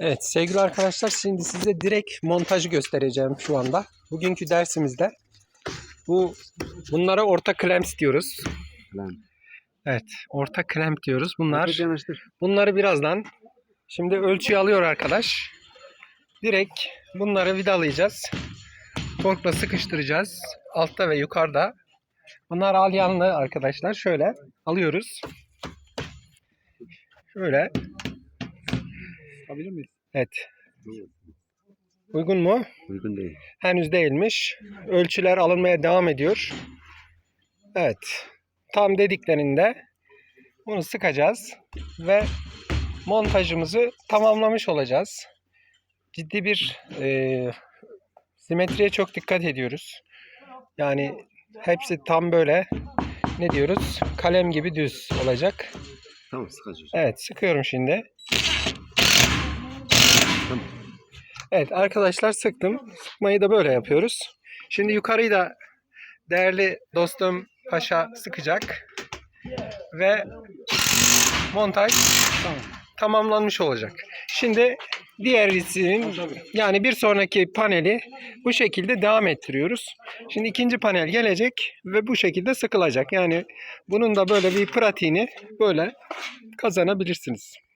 Evet sevgili arkadaşlar şimdi size direkt montajı göstereceğim şu anda. Bugünkü dersimizde bu bunlara orta clamps diyoruz. Lan. Evet orta clamp diyoruz. Bunlar bunları birazdan şimdi ölçüyü alıyor arkadaş. Direkt bunları vidalayacağız. Torkla sıkıştıracağız. Altta ve yukarıda. Bunlar alyanlı arkadaşlar. Şöyle alıyoruz. Şöyle. Yapabilir miyiz? Evet. Uygun mu? Uygun değil. henüz değilmiş. Ölçüler alınmaya devam ediyor. Evet. Tam dediklerinde bunu sıkacağız ve montajımızı tamamlamış olacağız. Ciddi bir e, simetriye çok dikkat ediyoruz. Yani hepsi tam böyle ne diyoruz? Kalem gibi düz olacak. Tamam sıkacağız. Evet sıkıyorum şimdi. Tamam. Evet arkadaşlar sıktım. Sıkmayı da böyle yapıyoruz. Şimdi yukarıyı da değerli dostum Paşa sıkacak. Ve montaj tamamlanmış olacak. Şimdi diğer resim yani bir sonraki paneli bu şekilde devam ettiriyoruz. Şimdi ikinci panel gelecek ve bu şekilde sıkılacak. Yani bunun da böyle bir pratiğini böyle kazanabilirsiniz.